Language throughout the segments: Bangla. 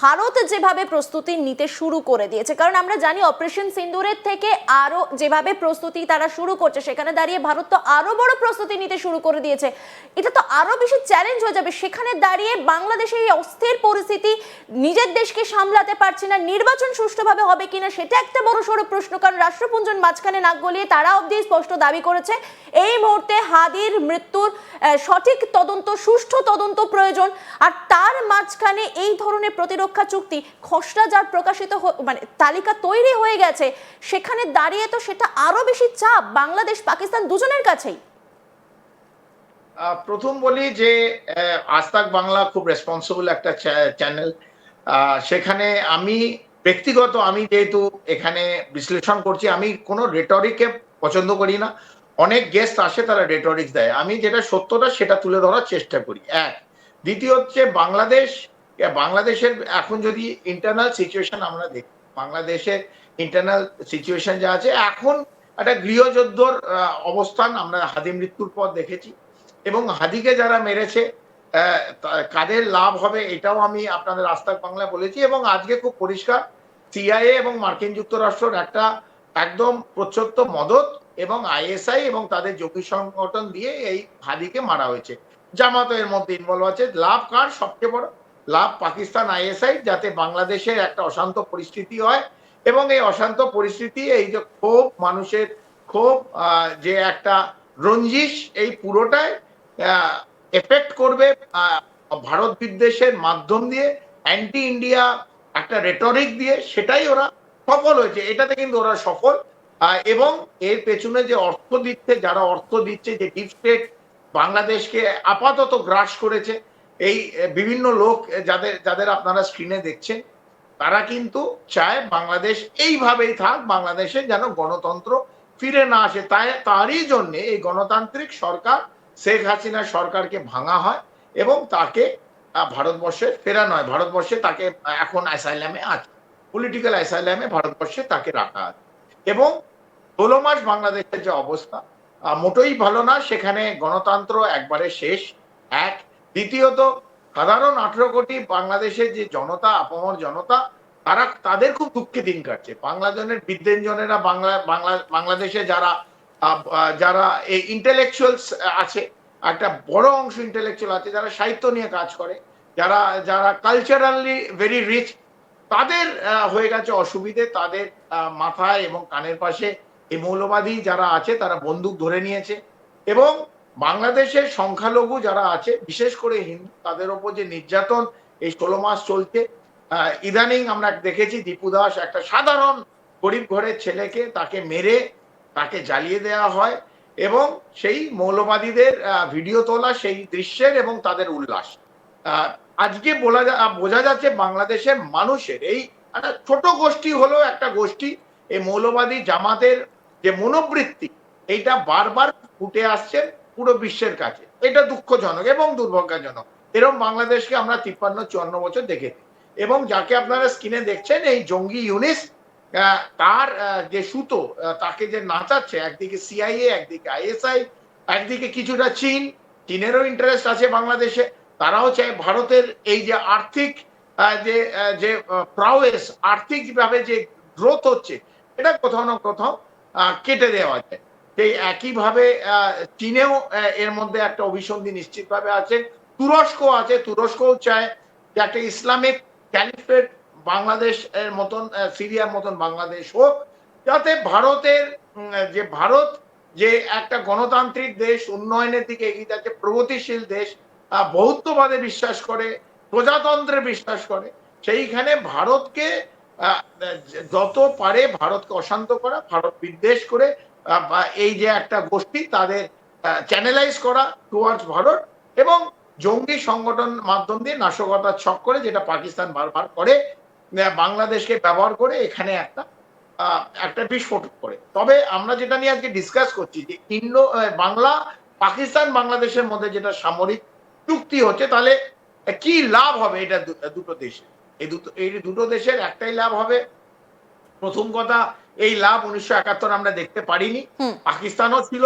ভারত যেভাবে প্রস্তুতি নিতে শুরু করে দিয়েছে, কারণ আমরা জানি অপারেশন সিন্দুরের থেকে আরও যেভাবে প্রস্তুতি তারা শুরু করছে, সেখানে দাঁড়িয়ে ভারত তো আরও বড় প্রস্তুতি নিতে শুরু করে দিয়েছে। এটা তো আরও বেশি চ্যালেঞ্জ হয়ে যাবে, সেখানে দাঁড়িয়ে বাংলাদেশের এই অস্থির পরিস্থিতি নিজের দেশকে সামলাতে পারছে না, নির্বাচন সুষ্ঠুভাবে হবে কিনা সেটা একটা বড় সড়ো প্রশ্ন, কারণ রাষ্ট্রপুঞ্জন মাঝখানে নাক গলিয়ে তারা অবধি স্পষ্ট দাবি করেছে, এই মুহূর্তে হাদির মৃত্যুর সঠিক তদন্ত, সুষ্ঠু তদন্ত প্রয়োজন, আর তার মাঝখানে এই ধরনের প্রতিরক্ষা চুক্তি খসড়া যার প্রকাশিত মানে তালিকা তৈরি হয়ে গেছে সেখানে দাঁড়িয়ে তো সেটা আরও বেশি চাপ বাংলাদেশ পাকিস্তান দুজনের কাছেই। প্রথম বলি যে আহ, আজতাক বাংলা খুব রেসপন্সিবল একটা চ্যানেল সেখানে আমি ব্যক্তিগত আমি যেহেতু এখানে বিশ্লেষণ করছি আমি কোনো রেটরিকে পছন্দ করি না। অনেক গেস্ট আসে তারা রেটরিক্স দেয়। আমি যেটা সত্যটা সেটা তুলে ধরার চেষ্টা করি। এক দ্বিতীয় হচ্ছে বাংলাদেশ বাংলাদেশের এখন যদি ইন্টারনাল সিচুয়েশন আমরা দেখি বাংলাদেশের ইন্টারনাল সিচুয়েশন যা আছে, এখন একটা গৃহযুদ্ধর অবস্থান আমরা হাদি মৃত্যুর পর দেখেছি। এবং হাদিকে যারা মেরেছে কাদের লাভ হবে এটাও আমি আপনাদের আস্তাক বাংলা বলেছি। এবং আজকে খুব পরিষ্কার সিআইএ এবং মার্কিন যুক্তরাষ্ট্রের একটা একদম প্রচ্ছত্ত মদত এবং আইএসআই এবং তাদের জঙ্গি সংগঠন দিয়ে এই হাদিকে মারা হয়েছে। জামাত এর মধ্যে ইনভলভ আছে। লাভ কার সবচেয়ে বড়? লাভ পাকিস্তান আইএসআই যাতে বাংলাদেশের একটা অশান্ত পরিস্থিতি হয় এবং এই অশান্ত পরিস্থিতি, এই যে ক্ষোভ মানুষের ক্ষোভ যে একটা রঞ্জিশ, এই পুরোটাই এফেক্ট করবে ভারত বিদ্বেষের মাধ্যম দিয়ে অ্যান্টি ইন্ডিয়া একটা রেটরিক দিয়ে, সেটাই ওরা সফল হয়েছে। এটাতে কিন্তু ওরা সফল। এবং এর পেছনে যে অর্থ দিচ্ছে, যারা অর্থ দিচ্ছে, যে ডিপ স্টেট বাংলাদেশকে আপাতত গ্রাস করেছে এই বিভিন্ন লোক যাদের যাদের আপনারা স্ক্রিনে দেখছেন, তারা কিন্তু চায় বাংলাদেশ এইভাবেই থাক, বাংলাদেশে যেন গণতন্ত্র ফিরে না আসে। তাই, তারই জন্য এই গণতান্ত্রিক সরকার শেখ হাসিনা সরকারকে ভাঙা হয় এবং তাকে ভারতবর্ষে ফেরানো হয়। ভারতবর্ষে তাকে এখন অ্যাসাইলামে আছে। পলিটিক্যাল অ্যাসাইলামে ভারতবর্ষে তাকে রাখা আছে। এবং ষোলো মাস বাংলাদেশের যে অবস্থা মোটেই ভালো না। সেখানে গণতন্ত্র একবারে শেষ, এক দ্বিতীয়ত, সাধারণ আঠেরো কোটি বাংলাদেশের যে জনতা, আপামর জনতা, তারা, তাদের খুব দুঃখে দিন কাটছে। বাংলাদেশের বিদ্যাঞ্জনেরা বাংলা বাংলা, বাংলাদেশে যারা যারা এই ইন্টেলেকচুয়ালস আছে, একটা বড় অংশ ইন্টেলেকচুয়াল আছে, যারা সাহিত্য নিয়ে কাজ করে, যারা যারা কালচারালি ভেরি রিচ তাদের হয়ে গেছে অসুবিধে, তাদের মাথায় এবং কানের পাশে এই মৌলবাদী যারা আছে, তারা বন্দুক ধরে নিয়েছে এবং বাংলাদেশের সংখ্যালঘু যারা আছে, বিশেষ করে হিন্দু, তাদের ওপর যে নির্যাতন এই ষোলো মাস চলছে ইদানিং আমরা দেখেছি দীপু দাস একটা সাধারণ গরিব ঘরের ছেলেকে তাকে মেরে তাকে জ্বালিয়ে দেওয়া হয় এবং সেই মৌলবাদীদের ভিডিও তোলা সেই দৃশ্যের এবং তাদের উল্লাস। আজকে বলা যা- বোঝা যাচ্ছে বাংলাদেশের মানুষের এই একটা ছোট গোষ্ঠী হলো একটা গোষ্ঠী, এই মৌলবাদী জামাতের যে মনোবৃত্তি, এইটা বারবার ফুটে আসছে। পুরো বিশ্বের কাছে। এটা দুঃখজনক এবং দুর্ভাগ্যজনক। এরকম বাংলাদেশকে আমরা তিপ্পান্ন, চুয়ান্ন বছর দেখেছি। এবং যাকে আপনারা স্ক্রিনে দেখছেন, এই জঙ্গি ইউনিস তার যে সুতো তাকে যে নাচাচ্ছে, একদিকে সিআইএ একদিকে আইএসআই একদিকে কিছুটা চীন, চীনেরও ইন্টারেস্ট আছে বাংলাদেশে। তারাও চায় ভারতের এই যে আর্থিক যে যে প্রাওয়েস আর্থিকভাবে যে গ্রোথ হচ্ছে, এটা কোথাও না কোথাও কেটে দেওয়া যায়। সেই একইভাবে চীনেও এর মধ্যে একটা অভিসন্ধি নিশ্চিতভাবে আছে। তুরস্ক আছে। তুরস্কও চায় যে একটা ইসলামিক ক্যালিফেট বাংলাদেশ এর মতন সিরিয়ার মতন বাংলাদেশ হোক, যাতে ভারতের যে ভারত, যে একটা গণতান্ত্রিক দেশ, উন্নয়নের দিকে এগিয়ে যাচ্ছে, প্রগতিশীল দেশ বহুত্ববাদে বিশ্বাস করে, প্রজাতন্ত্রে বিশ্বাস করে, সেইখানে ভারতকে যত পারে ভারতকে অশান্ত করা, ভারত বিদ্বেষ করে এই যে একটা গোষ্ঠী তাদের চ্যানেলাইজ করা টুয়ার্ডস ভারত এবং জঙ্গি সংগঠন মাধ্যম দিয়ে নাশকতার ছক করে যেটা পাকিস্তান বারবার করে বাংলাদেশকে ব্যবহার করে এখানে একটা একটা বিস্ফোরক করে। তবে আমরা যেটা নিয়ে আজকে ডিসকাস করছি যে ইন্ডো বাংলা, পাকিস্তান, বাংলাদেশের মধ্যে যেটা সামরিক চুক্তি হচ্ছে, তাহলে কি লাভ হবে এটা দুটো দেশে? এই দুটো এই দুটো দেশের একটাই লাভ হবে প্রথম কথা এই লাভ উনিশশো একাত্তর আমরা দেখতে পারিনি। পাকিস্তানও ছিল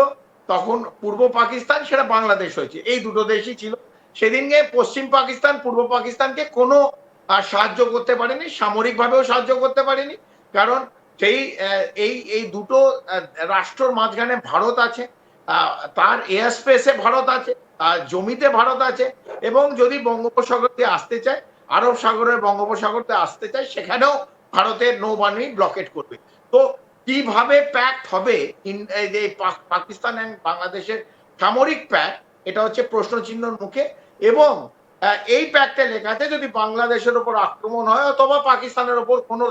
তখন পূর্ব পাকিস্তান সেটা বাংলাদেশ হয়েছে। এই দুটো দেশই ছিল। সেদিনকে পশ্চিম পাকিস্তান পূর্ব পাকিস্তানকে কোনো সাহায্য করতে পারেনি সামরিকভাবেও সাহায্য করতে পারেনি। কারণ সেই এই এই দুটো রাষ্ট্রর মাঝখানে ভারত আছে আহ, তার এয়ার স্পেসে ভারত আছে জমিতে ভারত আছে এবং যদি বঙ্গোপসাগর দিয়ে আসতে চায় আরব সাগরের বঙ্গোপসাগরতে আসতে চায় সেখানেও ভারতের নৌবাহিনী ব্লকেট করবে। তো কীভাবে প্যাক্ট হবে যে পাকিস্তান এবং বাংলাদেশের সামরিক প্যাক্ট এটা হচ্ছে প্রশ্ন চিহ্নর মুখে এবং এই প্যাক্টে লেখাতে যদি বাংলাদেশের ওপর আক্রমণ হয় অথবা পাকিস্তানের ওপর কোনো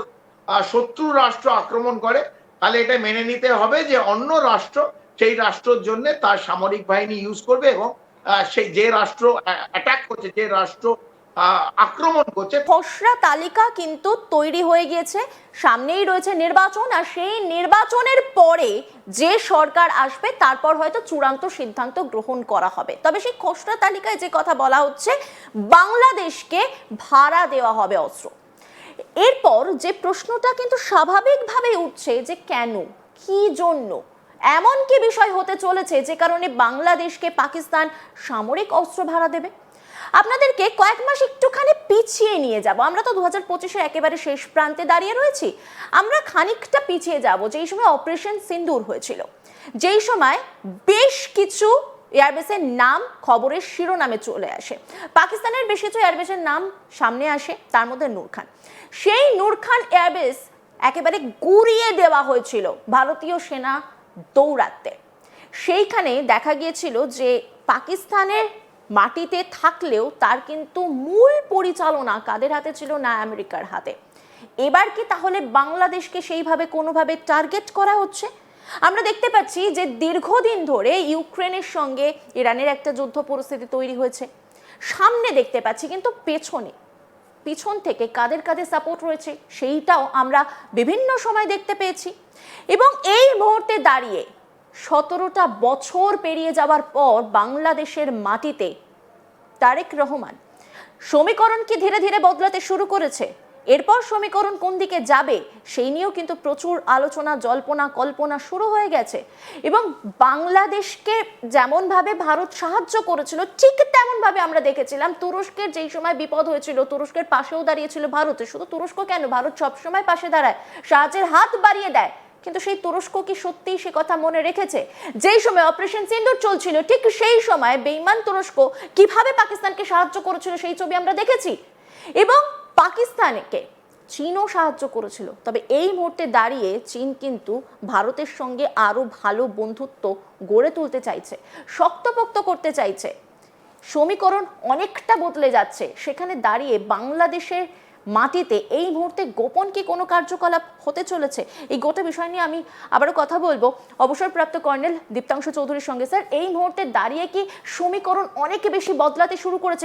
শত্রু রাষ্ট্র আক্রমণ করে, তাহলে এটা মেনে নিতে হবে যে অন্য রাষ্ট্র সেই রাষ্ট্রের জন্য তার সামরিক বাহিনী ইউজ করবে এবং সেই যে রাষ্ট্র অ্যাটাক করছে যে রাষ্ট্র আক্রমণ করছে। খসড়া তালিকা কিন্তু তৈরি হয়ে গিয়েছে। সামনেই রয়েছে নির্বাচন আর সেই নির্বাচনের পরে যে সরকার আসবে, তারপর হয়তো চূড়ান্ত সিদ্ধান্ত গ্রহণ করা হবে। তবে সেই খসড়া তালিকায় যে কথা বলা হচ্ছে, বাংলাদেশকে ভাড়া দেওয়া হবে অস্ত্র। এরপর যে প্রশ্নটা কিন্তু স্বাভাবিকভাবে উঠছে যে কেন, কি জন্য, এমন কি বিষয় হতে চলেছে যে কারণে বাংলাদেশকে পাকিস্তান সামরিক অস্ত্র ভাড়া দেবে? আপনাদেরকে কয়েক মাস একটুখানি পিছিয়ে নিয়ে যাব। আমরা তো দু হাজার পঁচিশের একেবারে শেষ প্রান্তে দাঁড়িয়ে রয়েছি। আমরা খানিকটা পিছিয়ে যাব, যেই সময় অপারেশন সিন্দুর হয়েছিল। যেই সময় বেশ কিছু এয়ারবেসের নাম খবরের শিরোনামে চলে আসে। পাকিস্তানের বেশ কিছু এয়ারবেসের নাম সামনে আসে, তার মধ্যে নূর খান। সেই নূর খান এয়ারবেস একেবারে গুড়িয়ে দেওয়া হয়েছিল ভারতীয় সেনা দৌড়াতে সেইখানে দেখা গিয়েছিল যে পাকিস্তানের মাটিতে থাকলেও তার কিন্তু মূল পরিচালনা কাদের হাতে ছিল? না আমেরিকার হাতে। এবার কি তাহলে বাংলাদেশকে সেইভাবে কোনোভাবে টার্গেট করা হচ্ছে? আমরা দেখতে পাচ্ছি যে দীর্ঘদিন ধরে ইউক্রেনের সঙ্গে ইরানের একটা যুদ্ধ পরিস্থিতি তৈরি হয়েছে। সামনে দেখতে পাচ্ছি কিন্তু পেছনে, পিছন থেকে কাদের কাদের সাপোর্ট রয়েছে সেইটাও আমরা বিভিন্ন সময় দেখতে পেয়েছি। এবং এই মুহূর্তে দাঁড়িয়ে সতেরোটা বছর পেরিয়ে যাওয়ার পর বাংলাদেশের মাটিতে তারেক রহমান। সমীকরণ কি ধীরে ধীরে বদলাতে শুরু করেছে? এরপর সমীকরণ কোন দিকে যাবে, সেই নিয়েও কিন্তু প্রচুর আলোচনা, জল্পনা, কল্পনা শুরু হয়ে গেছে। এবং বাংলাদেশকে যেমনভাবে ভারত সাহায্য করেছিল, ঠিক তেমনভাবে আমরা দেখেছিলাম তুরস্কের যেই সময় বিপদ হয়েছিল, তুরস্কের পাশেও দাঁড়িয়েছিল ভারতে। শুধু তুরস্ক কেন? ভারত সবসময় পাশে দাঁড়ায়। সাহায্যের হাত বাড়িয়ে দেয়। কিন্তু সেই তুরস্ক কি সত্যিই সে কথা মনে রেখেছে? যেই সময় অপারেশন সিন্দুর চলছিল, ঠিক সেই সময় বেইমান তুরস্ক কীভাবে পাকিস্তানকে সাহায্য করেছিল সেই ছবি আমরা দেখেছি। এবং পাকিস্তানকে চীনও সাহায্য করেছিল। তবে এই মুহূর্তে দাঁড়িয়ে চীন কিন্তু ভারতের সঙ্গে আরও ভালো বন্ধুত্ব গড়ে তুলতে চাইছে, শক্তপোক্ত করতে চাইছে। সমীকরণ অনেকটা বদলে যাচ্ছে। সেখানে দাঁড়িয়ে বাংলাদেশের মাটিতে এই মুহূর্তে গোপন কি কোনো কার্যকলাপ হতে চলেছে? এই গোটা বিষয় নিয়ে আমি আবারও কথা বলব। অবসরপ্রাপ্ত কর্নেল দীপ্তাংশু চৌধুরীর সঙ্গে, স্যার, এই মুহূর্তে দাঁড়িয়ে কি সমীকরণ অনেক বেশি বদলাতে শুরু করেছে?